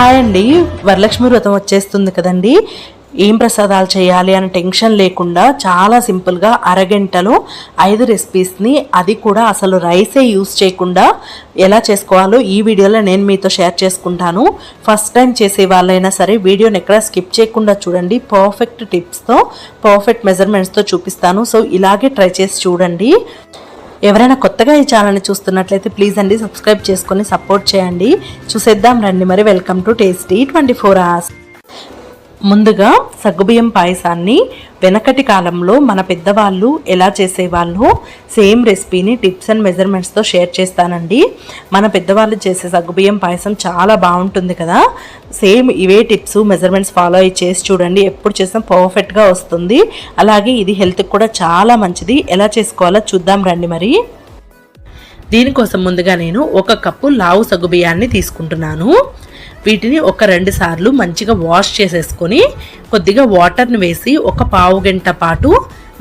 Hi అండి. వరలక్ష్మి వ్రతం వచ్చేస్తుంది కదండి. ఏం ప్రసాదాలు చేయాలి అని టెన్షన్ లేకుండా చాలా సింపుల్గా అరగంటలో ఐదు రెసిపీస్ని అది కూడా అసలు రైసే యూస్ చేయకుండా ఎలా చేసుకోవాలో ఈ వీడియోలో నేను మీతో షేర్ చేసుకుంటాను. ఫస్ట్ టైం చేసే వాళ్ళైనా సరే వీడియోని ఎక్కడ స్కిప్ చేయకుండా చూడండి. పర్ఫెక్ట్ టిప్స్తో పర్ఫెక్ట్ మెజర్మెంట్స్తో చూపిస్తాను. సో ఇలాగే ట్రై చేసి చూడండి. ఎవరైనా కొత్తగా ఈ ఛానల్ని చూస్తున్నట్లయితే ప్లీజ్ అండి సబ్స్క్రైబ్ చేసుకొని సపోర్ట్ చేయండి. చూసేద్దాం రండి. మరి welcome to tasty twenty four hours ముందుగా సగ్గుబియ్యం పాయసాన్ని వెనకటి కాలంలో మన పెద్దవాళ్ళు ఎలా చేసేవాళ్ళు సేమ్ రెసిపీని టిప్స్ అండ్ మెజర్మెంట్స్తో షేర్ చేస్తానండి. మన పెద్దవాళ్ళు చేసే సగ్గుబియ్యం పాయసం చాలా బాగుంటుంది కదా. సేమ్ ఇవే టిప్స్ మెజర్మెంట్స్ ఫాలో అయ్యి చేసి చూడండి ఎప్పుడు చేసినా పర్ఫెక్ట్గా వస్తుంది. అలాగే ఇది హెల్త్కి కూడా చాలా మంచిది. ఎలా చేసుకోవాలో చూద్దాం రండి మరి. దీనికోసం ముందుగా నేను ఒక కప్పు లావు సగ్గుబియ్యాన్ని తీసుకుంటున్నాను. వీటిని ఒక రెండు సార్లు మంచిగా వాష్ చేసేసుకొని కొద్దిగా వాటర్ని వేసి ఒక పావు గంట పాటు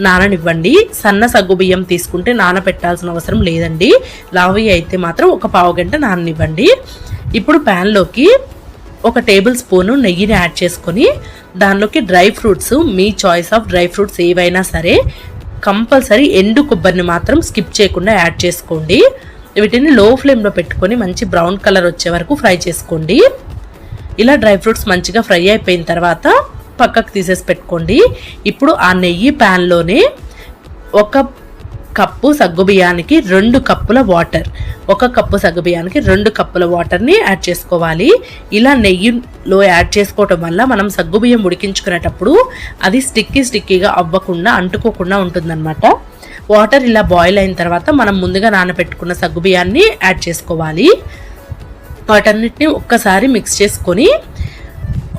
నాననివ్వండి. సన్న సగ్గు బియ్యం తీసుకుంటే నానపెట్టాల్సిన అవసరం లేదండి. లావి అయితే మాత్రం ఒక పావు గంట నాననివ్వండి. ఇప్పుడు ప్యాన్లోకి ఒక టేబుల్ స్పూను నెయ్యిని యాడ్ చేసుకొని దానిలోకి డ్రై ఫ్రూట్స్ మీ చాయిస్ ఆఫ్ డ్రై ఫ్రూట్స్ ఏవైనా సరే కంపల్సరీ ఎండు కొబ్బరిని మాత్రం స్కిప్ చేయకుండా యాడ్ చేసుకోండి. వీటిని లో ఫ్లేమ్లో పెట్టుకొని మంచి బ్రౌన్ కలర్ వచ్చే వరకు ఫ్రై చేసుకోండి. ఇలా డ్రై ఫ్రూట్స్ మంచిగా ఫ్రై అయిపోయిన తర్వాత పక్కకు తీసేసి పెట్టుకోండి. ఇప్పుడు ఆ నెయ్యి ప్యాన్లోనే ఒక కప్పు సగ్గుబియ్యానికి రెండు కప్పుల వాటర్ ఒక కప్పు సగ్గుబియ్యానికి రెండు కప్పుల వాటర్ని యాడ్ చేసుకోవాలి. ఇలా నెయ్యిలో యాడ్ చేసుకోవటం వల్ల మనం సగ్గుబియ్యం ఉడికించుకునేటప్పుడు అది స్టిక్కీ స్టిక్కీగా అవ్వకుండా అంటుకోకుండా ఉంటుందన్నమాట. వాటర్ ఇలా బాయిల్ అయిన తర్వాత మనం ముందుగా నానబెట్టుకున్న సగ్గుబియ్యాన్ని యాడ్ చేసుకోవాలి. వాటన్నిటిని ఒక్కసారి మిక్స్ చేసుకొని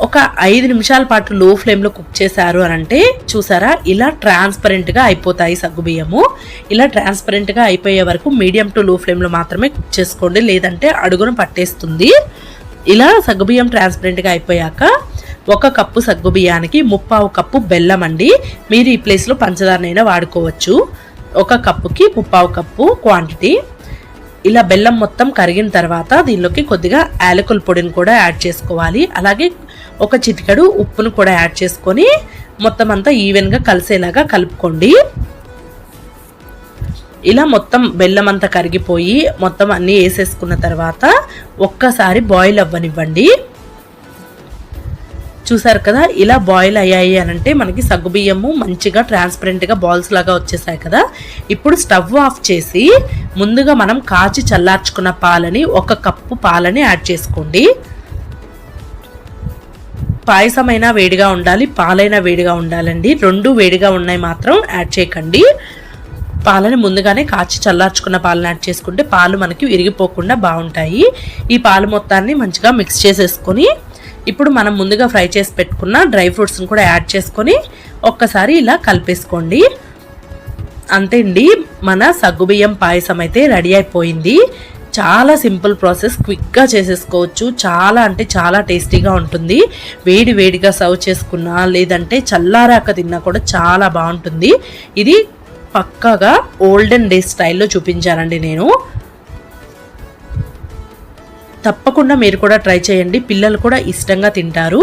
ఒక ఐదు నిమిషాల పాటు లో ఫ్లేమ్లో కుక్ చేశారు అని అంటే చూసారా? ఇలా ట్రాన్స్పరెంట్గా అయిపోతాయి సగ్గుబియ్యము ఇలా ట్రాన్స్పరెంట్గా అయిపోయే వరకు మీడియం టు లో ఫ్లేమ్లో మాత్రమే కుక్ చేసుకోండి. లేదంటే అడుగును పట్టేస్తుంది. ఇలా సగ్గుబియ్యం ట్రాన్స్పరెంట్గా అయిపోయాక ఒక కప్పు సగ్గుబియ్యానికి ముప్పావు కప్పు బెల్లం అండి. మీరు ఈ ప్లేస్లో పంచదారనైనా వాడుకోవచ్చు. ఒక కప్పుకి ముప్పావు కప్పు క్వాంటిటీ ఇలా బెల్లం మొత్తం కరిగిన తర్వాత దీనిలోకి కొద్దిగా యాలకుల పొడిని కూడా యాడ్ చేసుకోవాలి. అలాగే ఒక చిటికెడు ఉప్పును కూడా యాడ్ చేసుకొని మొత్తం అంతా ఈవెన్గా కలిసేలాగా కలుపుకోండి. ఇలా మొత్తం బెల్లం అంతా కరిగిపోయి మొత్తం అన్నీ వేసేసుకున్న తర్వాత ఒక్కసారి బాయిల్ అవ్వనివ్వండి. చూసారు కదా ఇలా బాయిల్ అయ్యాయి అని అంటే మనకి సగ్గుబియ్యము మంచిగా ట్రాన్స్పరెంట్గా బాల్స్ లాగా వచ్చేసాయి కదా. ఇప్పుడు స్టవ్ ఆఫ్ చేసి ముందుగా మనం కాచి చల్లార్చుకున్న పాలని ఒక కప్పు పాలని యాడ్ చేసుకోండి. పాయసమైనా వేడిగా ఉండాలి పాలైనా వేడిగా ఉండాలండి. రెండు వేడిగా ఉన్నాయి మాత్రం యాడ్ చేయకండి. పాలని ముందుగానే కాచి చల్లార్చుకున్న పాలను యాడ్ చేసుకుంటే పాలు మనకి విరిగిపోకుండా బాగుంటాయి. ఈ పాలు మొత్తాన్ని మంచిగా మిక్స్ చేసేసుకొని ఇప్పుడు మనం ముందుగా ఫ్రై చేసి పెట్టుకున్న డ్రై ఫ్రూట్స్ని కూడా యాడ్ చేసుకొని ఒక్కసారి ఇలా కలిపేసుకోండి. అంతే అండి మన సగ్గుబియ్యం పాయసం అయితే రెడీ అయిపోయింది. చాలా సింపుల్ ప్రాసెస్ క్విక్గా చేసేసుకోవచ్చు. చాలా అంటే చాలా టేస్టీగా ఉంటుంది. వేడి వేడిగా సర్వ్ చేసుకున్నా లేదంటే చల్లారాక తిన్నా కూడా చాలా బాగుంటుంది. ఇది పక్కాగా ఓల్డెన్ డేస్ స్టైల్లో చూపించానండి నేను. తప్పకుండా మీరు కూడా ట్రై చేయండి. పిల్లలు కూడా ఇష్టంగా తింటారు.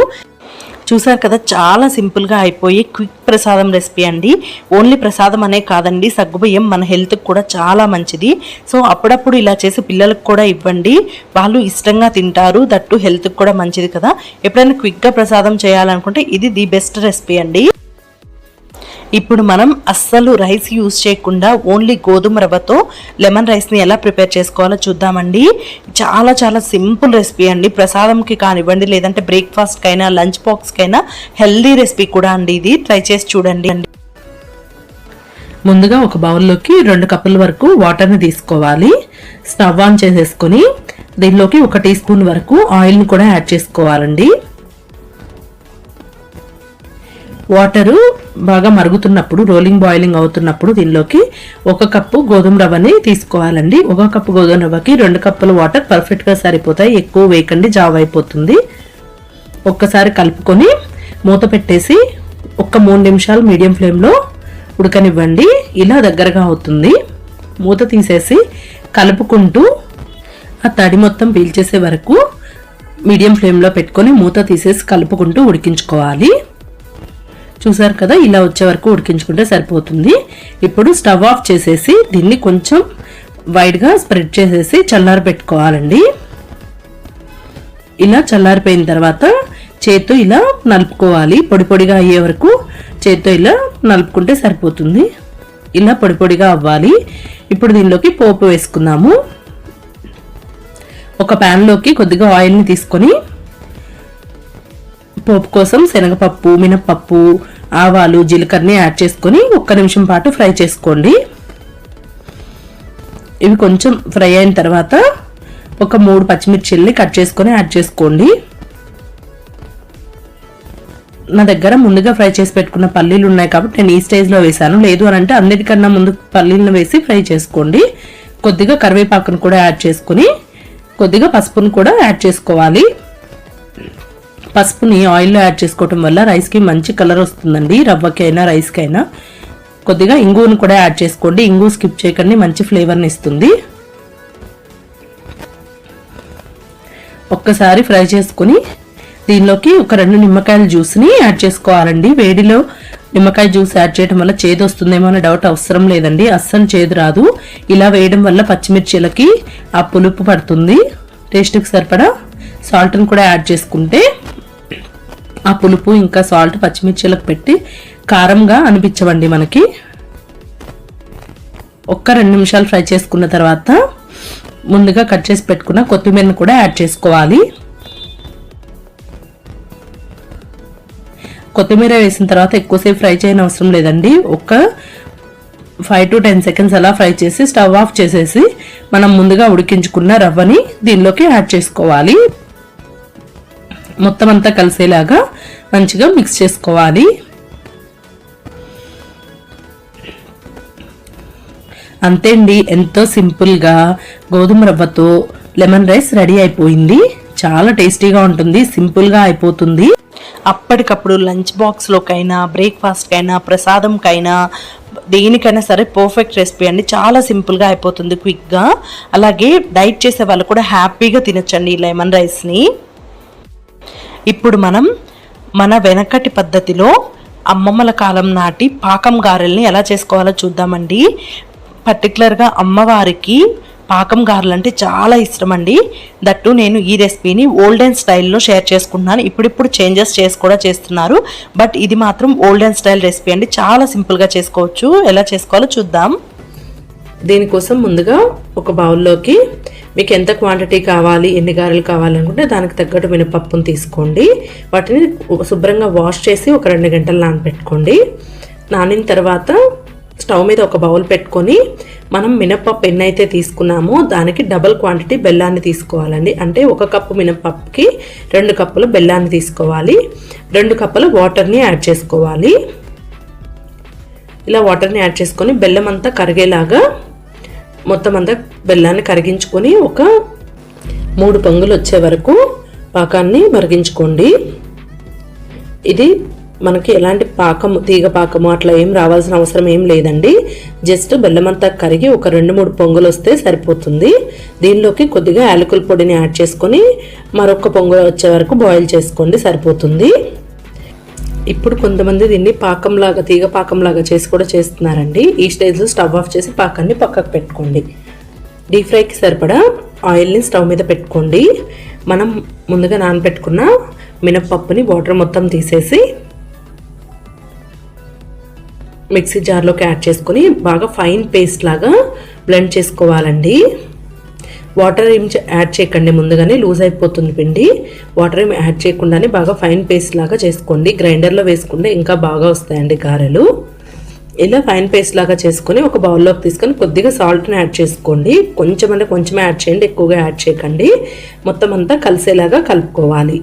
చూసారు కదా చాలా సింపుల్గా అయిపోయి క్విక్ ప్రసాదం రెసిపీ అండి. ఓన్లీ ప్రసాదం అనే కాదండి సగ్గుబియ్యం మన హెల్త్కి కూడా చాలా మంచిది. సో అప్పుడప్పుడు ఇలా చేసి పిల్లలకు కూడా ఇవ్వండి. వాళ్ళు ఇష్టంగా తింటారు దట్టు హెల్త్కి కూడా మంచిది కదా. ఎప్పుడైనా క్విక్గా ప్రసాదం చేయాలనుకుంటే ఇది ది బెస్ట్ రెసిపీ అండి. ఇప్పుడు మనం అస్సలు రైస్ యూజ్ చేయకుండా ఓన్లీ గోధుమ రవ్వతో లెమన్ రైస్ని ఎలా ప్రిపేర్ చేసుకోవాలో చూద్దామండి. చాలా చాలా సింపుల్ రెసిపీ అండి. ప్రసాదంకి కానివ్వండి లేదంటే బ్రేక్ఫాస్ట్కైనా లంచ్ బాక్స్కైనా హెల్దీ రెసిపీ కూడా అండి ఇది. ట్రై చేసి చూడండి. అండి ముందుగా ఒక బౌల్లోకి రెండు కప్పుల వరకు వాటర్ని తీసుకోవాలి. స్టవ్ ఆన్ చేసేసుకొని దీనిలోకి ఒక టీ స్పూన్ వరకు ఆయిల్ని కూడా యాడ్ చేసుకోవాలండి. వాటరు బాగా మరుగుతున్నప్పుడు రోలింగ్ బాయిలింగ్ అవుతున్నప్పుడు దీనిలోకి ఒక కప్పు గోధుమ రవ్వని తీసుకోవాలండి. ఒక కప్పు గోధుమ రవ్వకి రెండు కప్పుల వాటర్ పర్ఫెక్ట్గా సరిపోతాయి. ఎక్కువ వేయకండి జావ్ అయిపోతుంది ఒక్కసారి కలుపుకొని మూత పెట్టేసి ఒక్క మూడు నిమిషాలు మీడియం ఫ్లేమ్లో ఉడకనివ్వండి. ఇలా దగ్గరగా అవుతుంది. మూత తీసేసి కలుపుకుంటూ ఆ తడి మొత్తం పీల్చేసే వరకు మీడియం ఫ్లేమ్లో పెట్టుకొని మూత తీసేసి కలుపుకుంటూ ఉడికించుకోవాలి. చూసారు కదా ఇలా వచ్చే వరకు ఉడికించుకుంటే సరిపోతుంది. ఇప్పుడు స్టవ్ ఆఫ్ చేసేసి దీన్ని కొంచెం వైడ్గా స్ప్రెడ్ చేసేసి చల్లారి పెట్టుకోవాలండి. ఇలా చల్లారిపోయిన తర్వాత చేత్తో ఇలా నలుపుకోవాలి. పొడి పొడిగా అయ్యే వరకు చేత్తో ఇలా నలుపుకుంటే సరిపోతుంది. ఇలా పొడి పొడిగా అవ్వాలి. ఇప్పుడు దీనిలోకి పోపు వేసుకుందాము. ఒక ప్యాన్లోకి కొద్దిగా ఆయిల్ని తీసుకొని పోపు కోసం శనగపప్పు మినపప్పు ఆవాలు జీలకర్రని యాడ్ చేసుకొని ఒక్క నిమిషం పాటు ఫ్రై చేసుకోండి. ఇవి కొంచెం ఫ్రై అయిన తర్వాత ఒక మూడు పచ్చిమిర్చిల్ని కట్ చేసుకొని యాడ్ చేసుకోండి. నా దగ్గర ముందుగా ఫ్రై చేసి పెట్టుకున్న పల్లీలు ఉన్నాయి కాబట్టి నేను ఈ స్టేజ్లో వేసాను లేదు అని అంటే అన్నిటికన్నా ముందు పల్లీలను వేసి ఫ్రై చేసుకోండి. కొద్దిగా కరివేపాకును కూడా యాడ్ చేసుకుని కొద్దిగా పసుపును కూడా యాడ్ చేసుకోవాలి. పసుపుని ఆయిల్లో యాడ్ చేసుకోవటం వల్ల రైస్కి మంచి కలర్ వస్తుందండి. రవ్వకి అయినా రైస్కి అయినా కొద్దిగా ఇంగువను కూడా యాడ్ చేసుకోండి. ఇంగు స్కిప్ చేయకండి. మంచి ఫ్లేవర్ని ఇస్తుంది. ఒక్కసారి ఫ్రై చేసుకుని దీనిలోకి ఒక రెండు నిమ్మకాయల జ్యూస్ని యాడ్ చేసుకోవాలండి. వేడిలో నిమ్మకాయ జ్యూస్ యాడ్ చేయడం వల్ల చేదు వస్తుందేమో అనే డౌట్ అవసరం లేదండి. అస్సలు చేదు రాదు. ఇలా వేయడం వల్ల పచ్చిమిర్చిలకి ఆ పులుపు పడుతుంది. టేస్ట్కి సరిపడా సాల్ట్ని కూడా యాడ్ చేసుకుంటే ఆ పులుపు ఇంకా సాల్ట్ పచ్చిమిర్చిలకు పెట్టి కారంగా అనిపించవండి మనకి. ఒక్క రెండు నిమిషాలు ఫ్రై చేసుకున్న తర్వాత ముందుగా కట్ చేసి పెట్టుకున్న కొత్తిమీరని కూడా యాడ్ చేసుకోవాలి. కొత్తిమీర వేసిన తర్వాత ఎక్కువసేపు ఫ్రై చేయని అవసరం లేదండి. ఒక ఫైవ్ టు టెన్ సెకండ్స్ అలా ఫ్రై చేసి స్టవ్ ఆఫ్ చేసేసి మనం ముందుగా ఉడికించుకున్న రవ్వని దీనిలోకి యాడ్ చేసుకోవాలి. మొత్తం అంతా కలిసేలాగా మంచిగా మిక్స్ చేసుకోవాలి. అంతే అండి ఎంతో సింపుల్గా గోధుమ రవ్వతో లెమన్ రైస్ రెడీ అయిపోయింది. చాలా టేస్టీగా ఉంటుంది సింపుల్గా అయిపోతుంది. అప్పటికప్పుడు లంచ్ బాక్స్లోకైనా బ్రేక్ఫాస్ట్కైనా ప్రసాదంకైనా దేనికైనా సరే పర్ఫెక్ట్ రెసిపీ అండి. చాలా సింపుల్గా అయిపోతుంది క్విక్గా అలాగే డైట్ చేసే వాళ్ళు కూడా హ్యాపీగా తినొచ్చండి ఈ లెమన్ రైస్ని. ఇప్పుడు మనం మన వెనకటి పద్ధతిలో అమ్మమ్మల కాలం నాటి పాకం గారెల్ని ఎలా చేసుకోవాలో చూద్దామండి. పర్టికులర్గా అమ్మవారికి పాకం గారెలు అంటే చాలా ఇష్టం అండి దట్టు నేను ఈ రెసిపీని ఓల్డెన్ స్టైల్లో షేర్ చేసుకుంటున్నాను. ఇప్పుడిప్పుడు చేంజెస్ చేసి కూడా చేస్తున్నారు. బట్ ఇది మాత్రం ఓల్డెన్ స్టైల్ రెసిపీ అండి. చాలా సింపుల్గా చేసుకోవచ్చు. ఎలా చేసుకోవాలో చూద్దాం. దీనికోసం ముందుగా ఒక బౌల్లోకి మీకు ఎంత క్వాంటిటీ కావాలి ఎన్ని గారెలు కావాలనుకుంటే దానికి తగ్గట్టు మినపప్పును తీసుకోండి. వాటిని శుభ్రంగా వాష్ చేసి ఒక రెండు గంటలు నానబెట్టుకోండి. నానిన తర్వాత స్టవ్ మీద ఒక బౌల్ పెట్టుకొని మనం మినపప్పు ఎన్నైతే తీసుకున్నామో దానికి డబల్ క్వాంటిటీ బెల్లాన్ని తీసుకోవాలండి. అంటే ఒక కప్పు మినపప్పుకి రెండు కప్పుల బెల్లాన్ని తీసుకోవాలి. రెండు కప్పుల వాటర్ని యాడ్ చేసుకోవాలి. ఇలా వాటర్ని యాడ్ చేసుకొని బెల్లం అంతా కరిగేలాగా మొత్తం అంతా బెల్లాన్ని కరిగించుకొని ఒక మూడు పొంగులు వచ్చే వరకు పాకాన్ని మరిగించుకోండి. ఇది మనకి ఎలాంటి పాకం తీగ పాకము అట్లా ఏం రావాల్సిన అవసరం ఏం లేదండి. జస్ట్ బెల్లం అంతా కరిగి ఒక రెండు మూడు పొంగులు వస్తే సరిపోతుంది. దీనిలోకి కొద్దిగా యాలకుల పొడిని యాడ్ చేసుకొని మరొక పొంగులు వచ్చే వరకు బాయిల్ చేసుకోండి సరిపోతుంది. ఇప్పుడు కొంతమంది దీన్ని పాకంలాగా తీగ పాకంలాగా చేసి కూడా చేస్తున్నారండి. ఈ స్టేజ్లో స్టవ్ ఆఫ్ చేసి పాకాన్ని పక్కకు పెట్టుకోండి. డీప్ ఫ్రైకి సరిపడా ఆయిల్ని స్టవ్ మీద పెట్టుకోండి. మనం ముందుగా నానబెట్టుకున్న మినప్పప్పుని వాటర్ మొత్తం తీసేసి మిక్సీ జార్లోకి యాడ్ చేసుకొని బాగా ఫైన్ పేస్ట్ లాగా బ్లెండ్ చేసుకోవాలండి. వాటర్ ఏం యాడ్ చేయకండి ముందుగానే లూజ్ అయిపోతుంది పిండి. వాటర్ ఏం యాడ్ చేయకుండానే బాగా ఫైన్ పేస్ట్ లాగా చేసుకోండి. గ్రైండర్లో వేసుకుంటే ఇంకా బాగా వస్తాయండి గారెలు. ఇలా ఫైన్ పేస్ట్ లాగా చేసుకొని ఒక బౌల్లోకి తీసుకొని కొద్దిగా సాల్ట్ని యాడ్ చేసుకోండి. కొంచెం అంటే కొంచెం యాడ్ చేయండి ఎక్కువగా యాడ్ చేయకండి. మొత్తం అంతా కలిసేలాగా కలుపుకోవాలి.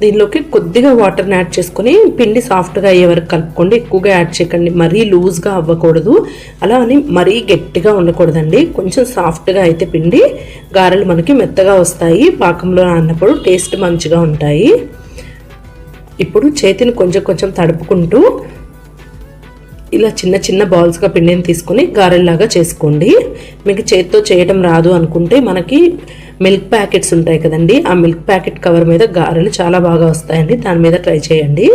దీనిలోకి కొద్దిగా వాటర్ని యాడ్ చేసుకొని పిండి సాఫ్ట్గా అయ్యే వరకు కలుపుకోండి. ఎక్కువగా యాడ్ చేయకండి. మరీ లూజ్గా అవ్వకూడదు. అలా అని మరీ గట్టిగా ఉండకూడదండి. కొంచెం సాఫ్ట్గా అయితే పిండి గారెలు మనకి మెత్తగా వస్తాయి. పాకంలో అన్నప్పుడు టేస్ట్ మంచిగా ఉంటాయి. ఇప్పుడు చేతిని కొంచెం కొంచెం తడుపుకుంటూ ఇలా చిన్న చిన్న బాల్స్గా పిండిని తీసుకొని గారెల్లాగా చేసుకోండి. మీకు చేతితో చేయడం రాదు అనుకుంటే మనకి మిల్క్ ప్యాకెట్స్ ఉంటాయి కదండి. ఆ మిల్క్ ప్యాకెట్ కవర్ మీద గారెలు చాలా బాగా వస్తాయండి. దాని మీద ట్రై చేయండి.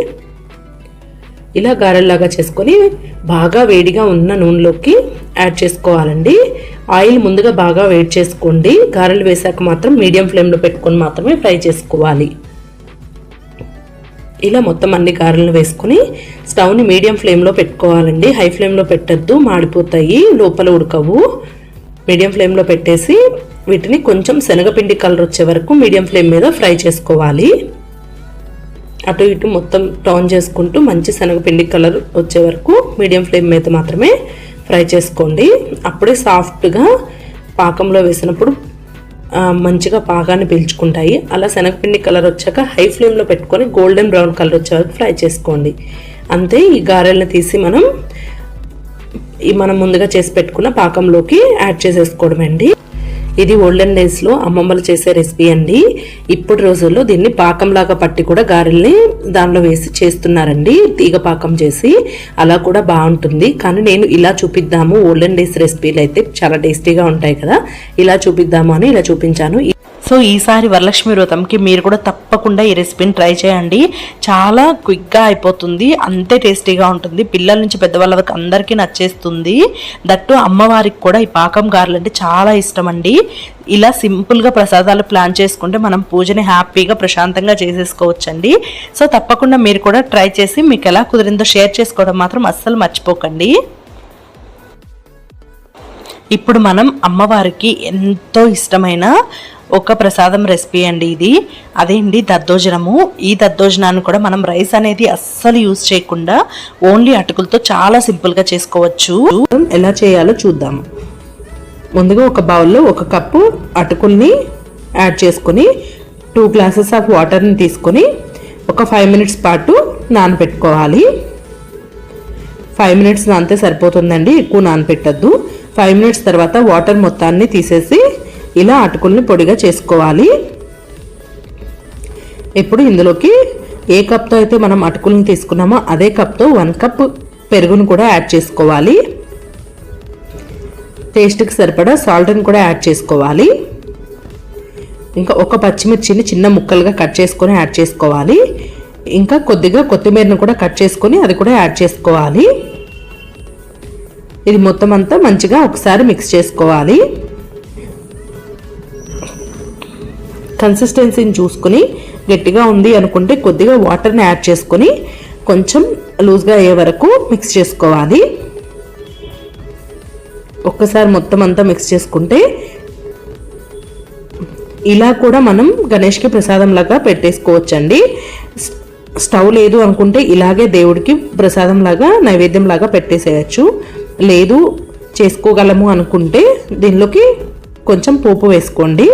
ఇలా గారెల్లాగా చేసుకొని బాగా వేడిగా ఉన్న నూనెలోకి యాడ్ చేసుకోవాలండి. ఆయిల్ ముందుగా బాగా వేడి చేసుకోండి. గారెలు వేసాక మాత్రం మీడియం ఫ్లేమ్లో పెట్టుకొని మాత్రమే ఫ్రై చేసుకోవాలి. ఇలా మొత్తం అన్ని గారెలను వేసుకొని స్టవ్ని మీడియం ఫ్లేమ్లో పెట్టుకోవాలండి. హై ఫ్లేమ్లో పెట్టద్దు. మాడిపోతాయి. లోపల ఉడకవు. మీడియం ఫ్లేమ్లో పెట్టేసి వీటిని కొంచెం శనగపిండి కలర్ వచ్చే వరకు మీడియం ఫ్లేమ్ మీద ఫ్రై చేసుకోవాలి. అటు ఇటు మొత్తం టర్న్ చేసుకుంటూ మంచి శనగపిండి కలర్ వచ్చే వరకు మీడియం ఫ్లేమ్ మీద మాత్రమే ఫ్రై చేసుకోండి. అప్పుడే సాఫ్ట్గా పాకంలో వేసినప్పుడు మంచిగా పాకాన్ని పీల్చుకుంటాయి. అలా శనగపిండి కలర్ వచ్చాక హై ఫ్లేమ్లో పెట్టుకొని గోల్డెన్ బ్రౌన్ కలర్ వచ్చే వరకు ఫ్రై చేసుకోండి. అంతే ఈ గారెల్ని తీసి మనం ఈ మనం ముందుగా చేసి పెట్టుకున్న పాకంలోకి యాడ్ చేసేసుకోవడం అండి ఇది ఓల్డెన్ డేస్లో అమ్మమ్మలు చేసే రెసిపీ అండి. ఇప్పుడు రోజుల్లో దీన్ని పాకంలాగా పట్టి కూడా గారెల్ని దానిలో వేసి చేస్తున్నారండి. తీగ పాకం చేసి అలా కూడా బాగుంటుంది. కానీ నేను ఇలా చూపిద్దాము. ఓల్డెన్ డేస్ రెసిపీలు అయితే చాలా టేస్టీగా ఉంటాయి కదా. ఇలా చూపిద్దాము అని ఇలా చూపించాను. సో ఈసారి వరలక్ష్మి వ్రతంకి మీరు కూడా తప్పకుండా ఈ రెసిపీని ట్రై చేయండి. చాలా క్విక్గా అయిపోతుంది అంతే టేస్టీగా ఉంటుంది. పిల్లల నుంచి పెద్దవాళ్ళ వరకు అందరికీ నచ్చేస్తుంది. దట్టు అమ్మవారికి కూడా ఈ పాకం గారెలు అంటే చాలా ఇష్టం అండి ఇలా సింపుల్గా ప్రసాదాలు ప్లాన్ చేసుకుంటే మనం పూజని హ్యాపీగా ప్రశాంతంగా చేసేసుకోవచ్చండి. సో తప్పకుండా మీరు కూడా ట్రై చేసి మీకు ఎలా కుదిరిందో షేర్ చేసుకోవడం మాత్రం అస్సలు మర్చిపోకండి. ఇప్పుడు మనం అమ్మవారికి ఎంతో ఇష్టమైన ఒక ప్రసాదం రెసిపీ అండి ఇది. అదేంటి? దద్దోజనము. ఈ దద్దోజనాన్ని కూడా మనం రైస్ అనేది అస్సలు యూజ్ చేయకుండా ఓన్లీ అటుకులతో చాలా సింపుల్గా చేసుకోవచ్చు. ఎలా చేయాలో చూద్దాము ముందుగా ఒక బౌల్లో ఒక కప్పు అటుకుల్ని యాడ్ చేసుకొని టూ గ్లాసెస్ ఆఫ్ వాటర్ని తీసుకొని ఒక ఫైవ్ మినిట్స్ పాటు నానబెట్టుకోవాలి. ఫైవ్ మినిట్స్ నానితే సరిపోతుందండి. ఎక్కువ నానపెట్టద్దు. ఫైవ్ మినిట్స్ తర్వాత వాటర్ మొత్తాన్ని తీసేసి ఇలా అటుకుల్ని పొడిగా చేసుకోవాలి. ఇప్పుడు ఇందులోకి ఏ కప్తో అయితే మనం అటుకులను తీసుకున్నామో అదే కప్తో వన్ కప్ పెరుగును కూడా యాడ్ చేసుకోవాలి. టేస్ట్కి సరిపడా సాల్ట్ని కూడా యాడ్ చేసుకోవాలి. ఇంకా ఒక పచ్చిమిర్చిని చిన్న ముక్కలుగా కట్ చేసుకొని యాడ్ చేసుకోవాలి. ఇంకా కొద్దిగా కొత్తిమీరను కూడా కట్ చేసుకొని అది కూడా యాడ్ చేసుకోవాలి. ఇది మొత్తం అంతా మంచిగా ఒకసారి మిక్స్ చేసుకోవాలి. కన్సిస్టెన్సీని చూసుకొని గట్టిగా ఉంది అనుకుంటే కొద్దిగా వాటర్ని యాడ్ చేసుకొని కొంచెం లూజ్గా అయ్యే వరకు మిక్స్ చేసుకోవాలి. ఒక్కసారి మొత్తం అంతా మిక్స్ చేసుకుంటే ఇలా కూడా మనం గణేష్కి ప్రసాదం లాగా పెట్టేసుకోవచ్చండి. స్- స్టవ్ లేదు అనుకుంటే ఇలాగే దేవుడికి ప్రసాదం లాగా నైవేద్యం లాగా పెట్టేసేయచ్చు. లేదు చేసుకోగలము అనుకుంటే దీనిలోకి కొంచెం పోపు వేసుకోండి.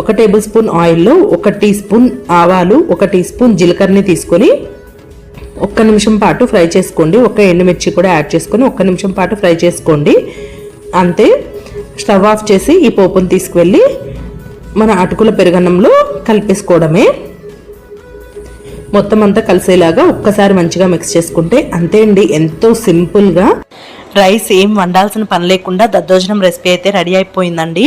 ఒక టేబుల్ స్పూన్ ఆయిల్లో ఒక టీ స్పూన్ ఆవాలు ఒక టీ స్పూన్ జీలకర్రని తీసుకొని ఒక్క నిమిషం పాటు ఫ్రై చేసుకోండి. ఒక ఎండుమిర్చి కూడా యాడ్ చేసుకొని ఒక్క నిమిషం పాటు ఫ్రై చేసుకోండి. అంతే స్టవ్ ఆఫ్ చేసి ఈ పోపుని తీసుకువెళ్ళి మన అటుకుల పెరుగన్నంలో కలిపేసుకోవడమే. మొత్తం అంతా కలిసేలాగా ఒక్కసారి మంచిగా మిక్స్ చేసుకుంటే అంతే అండి. ఎంతో సింపుల్గా. రైస్ ఏం వండాల్సిన పని లేకుండా దద్దోజనం రెసిపీ అయితే రెడీ అయిపోయిందండి.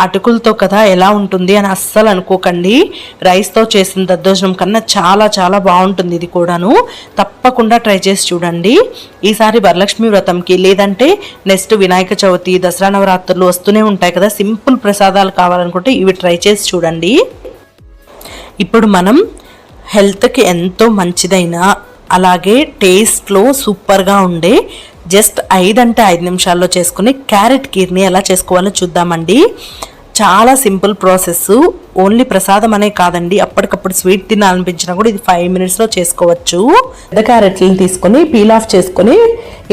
అటుకులతో కదా ఎలా ఉంటుంది అని అస్సలు అనుకోకండి. రైస్తో చేసిన దద్దోజనం కన్నా చాలా చాలా బాగుంటుంది ఇది కూడాను. తప్పకుండా ట్రై చేసి చూడండి. ఈసారి వరలక్ష్మి వ్రతంకి లేదంటే నెక్స్ట్ వినాయక చవితి దసరా నవరాత్రులు వస్తూనే ఉంటాయి కదా. సింపుల్ ప్రసాదాలు కావాలనుకుంటే ఇవి ట్రై చేసి చూడండి. ఇప్పుడు మనం హెల్త్కి ఎంతో మంచిదైన అలాగే టేస్ట్లో సూపర్గా ఉండే జస్ట్ ఐదు అంటే ఐదు నిమిషాల్లో చేసుకుని క్యారెట్ కీర్ని ఎలా చేసుకోవాలో చూద్దామండి. చాలా సింపుల్ ప్రాసెస్. ఓన్లీ ప్రసాదం అనే కాదండి. అప్పటికప్పుడు స్వీట్ తినాలనిపించినా కూడా ఇది ఫైవ్ మినిట్స్లో చేసుకోవచ్చు. పెద్ద క్యారెట్లను తీసుకొని పీల్ ఆఫ్ చేసుకొని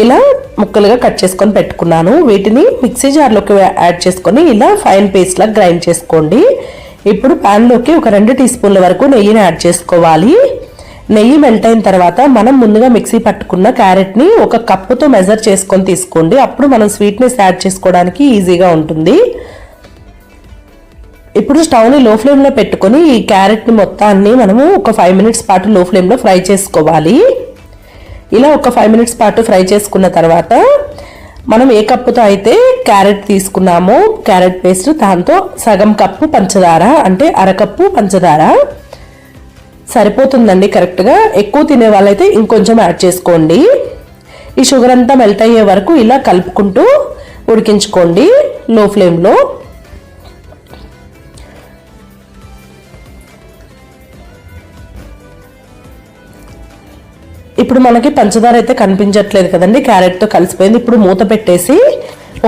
ఇలా ముక్కలుగా కట్ చేసుకొని పెట్టుకున్నాను. వీటిని మిక్సీ జార్లోకి యాడ్ చేసుకొని ఇలా ఫైన్ పేస్ట్లా లాగా గ్రైండ్ చేసుకోండి. ఇప్పుడు ప్యాన్లోకి ఒక రెండు టీ స్పూన్ల వరకు నెయ్యిని యాడ్ చేసుకోవాలి. నెయ్యి మెల్ట్ అయిన తర్వాత మనం ముందుగా మిక్సీ పట్టుకున్న క్యారెట్ని ఒక కప్పుతో మెజర్ చేసుకొని తీసుకోండి. అప్పుడు మనం స్వీట్నెస్ యాడ్ చేసుకోవడానికి ఈజీగా ఉంటుంది. ఇప్పుడు స్టవ్ని లో ఫ్లేమ్లో పెట్టుకొని ఈ క్యారెట్ని మొత్తాన్ని మనము ఒక ఫైవ్ మినిట్స్ పాటు లో ఫ్లేమ్లో ఫ్రై చేసుకోవాలి. ఇలా ఒక ఫైవ్ మినిట్స్ పాటు ఫ్రై చేసుకున్న తర్వాత మనం ఏ కప్పుతో అయితే క్యారెట్ తీసుకున్నామో క్యారెట్ పేస్ట్ దాంతో సగం కప్పు పంచదార అంటే అరకప్పు పంచదార. సరిపోతుందండి కరెక్ట్గా. ఎక్కువ తినే వాళ్ళైతే ఇంకొంచెం యాడ్ చేసుకోండి. ఈ షుగర్ అంతా మెల్ట్ అయ్యే వరకు ఇలా కలుపుకుంటూ ఉడికించుకోండి లో ఫ్లేమ్లో. ఇప్పుడు మనకి పంచదార అయితే కనిపించట్లేదు కదండి క్యారెట్తో కలిసిపోయింది. ఇప్పుడు మూత పెట్టేసి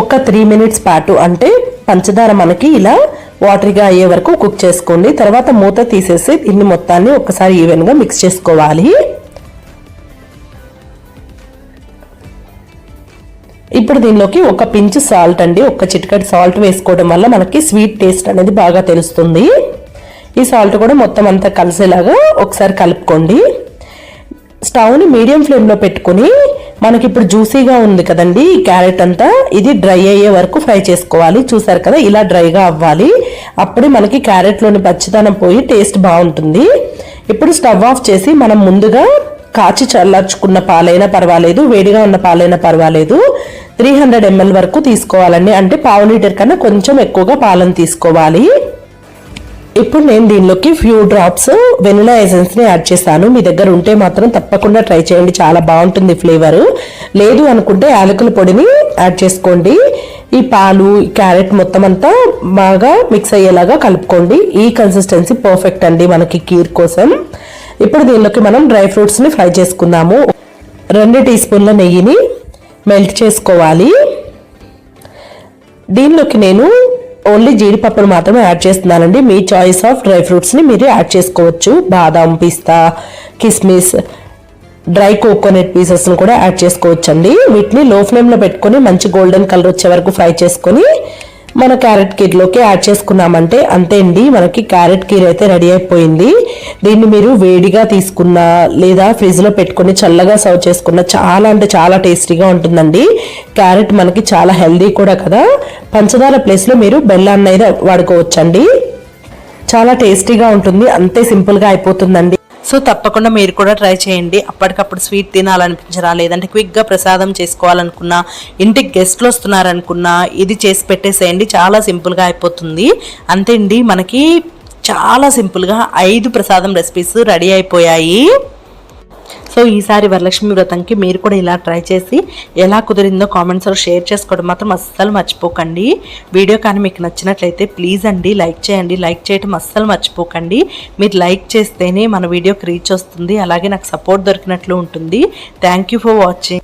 ఒక త్రీ మినిట్స్ పాటు అంటే పంచదార మనకి ఇలా వాటరీగా అయ్యే వరకు కుక్ చేసుకోండి. తర్వాత మూత తీసేసి దీన్ని మొత్తాన్ని ఒకసారి ఈవెన్గా మిక్స్ చేసుకోవాలి. ఇప్పుడు దీనిలోకి ఒక పించ్ సాల్ట్ అండి. ఒక చిటికటి సాల్ట్ వేసుకోవడం వల్ల మనకి స్వీట్ టేస్ట్ అనేది బాగా తెలుస్తుంది. ఈ సాల్ట్ కూడా మొత్తం అంతా కలిసేలాగా ఒకసారి కలుపుకోండి. స్టవ్ని మీడియం ఫ్లేమ్లో పెట్టుకుని మనకి ఇప్పుడు జ్యూసీగా ఉంది కదండి ఈ క్యారెట్ అంతా. ఇది డ్రై అయ్యే వరకు ఫ్రై చేసుకోవాలి. చూసారు కదా ఇలా డ్రైగా అవ్వాలి. అప్పుడే మనకి క్యారెట్లోని పచ్చిదనం పోయి టేస్ట్ బాగుంటుంది. ఇప్పుడు స్టవ్ ఆఫ్ చేసి మనం ముందుగా కాచి చల్లార్చుకున్న పాలైనా పర్వాలేదు వేడిగా ఉన్న పాలైనా పర్వాలేదు. త్రీ హండ్రెడ్ ఎంఎల్ వరకు తీసుకోవాలండి. అంటే పావు లీటర్ కన్నా కొంచెం ఎక్కువగా పాలను తీసుకోవాలి. ఇప్పుడు నేను దీనిలోకి ఫ్యూ డ్రాప్స్ వెనిలా ఎసెన్స్ని యాడ్ చేస్తాను. మీ దగ్గర ఉంటే మాత్రం తప్పకుండా ట్రై చేయండి. చాలా బాగుంటుంది ఫ్లేవర్ లేదు అనుకుంటే యాలకుల పొడిని యాడ్ చేసుకోండి. ఈ పాలు క్యారెట్ మొత్తం అంతా బాగా మిక్స్ అయ్యేలాగా కలుపుకోండి. ఈ కన్సిస్టెన్సీ పర్ఫెక్ట్ అండి మనకి కీర్ కోసం. ఇప్పుడు దీనిలోకి మనం డ్రై ఫ్రూట్స్ని ఫ్రై చేసుకుందాము. రెండు టీ స్పూన్ల నెయ్యిని మెల్ట్ చేసుకోవాలి. దీనిలోకి నేను ఓన్లీ జీడిపప్పును మాత్రమే యాడ్ చేస్తున్నానండి. మీ చాయిస్ ఆఫ్ డ్రై ఫ్రూట్స్ని మీరు యాడ్ చేసుకోవచ్చు. బాదాం పిస్తా కిస్మిస్ డ్రై కోకోనట్ పీసెస్ని కూడా యాడ్ చేసుకోవచ్చండి. వీటిని లో ఫ్లేమ్లో పెట్టుకొని మంచి గోల్డెన్ కలర్ వచ్చే వరకు ఫ్రై చేసుకొని మన క్యారెట్ కీర్లోకి యాడ్ చేసుకున్నామంటే అంతే అండి మనకి క్యారెట్ కీర్ అయితే రెడీ అయిపోయింది. దీన్ని మీరు వేడిగా తీసుకున్న లేదా ఫ్రిడ్జ్లో పెట్టుకుని చల్లగా సర్వ్ చేసుకున్న చాలా అంటే చాలా టేస్టీగా ఉంటుందండి. క్యారెట్ మనకి చాలా హెల్దీ కూడా కదా. పంచదార ప్లేస్లో మీరు బెల్లాన్ని అయితే వాడుకోవచ్చండి. చాలా టేస్టీగా ఉంటుంది అంతే సింపుల్గా అయిపోతుందండి. సో తప్పకుండా మీరు కూడా ట్రై చేయండి. అప్పటికప్పుడు స్వీట్ తినాలనిపించరా? లేదంటే క్విక్గా ప్రసాదం చేసుకోవాలనుకున్నా ఇంటికి గెస్ట్లు వస్తున్నారనుకున్నా ఇది చేసి పెట్టేసేయండి. చాలా సింపుల్గా అయిపోతుంది. అంతే అండి మనకి చాలా సింపుల్గా ఐదు ప్రసాదం రెసిపీస్ రెడీ అయిపోయాయి. సో ఈసారి వరలక్ష్మి వ్రతంకి మీరు కూడా ఇలా ట్రై చేసి ఎలా కుదిరిందో కామెంట్స్లో షేర్ చేసుకోవడం మాత్రం అస్సలు మర్చిపోకండి. వీడియో కానీ మీకు నచ్చినట్లయితే ప్లీజ్ అండి లైక్ చేయండి. లైక్ చేయడం అస్సలు మర్చిపోకండి. మీరు లైక్ చేస్తేనే మన వీడియోకి రీచ్ వస్తుంది. అలాగే నాకు సపోర్ట్ దొరికినట్లు ఉంటుంది. Thank you for watching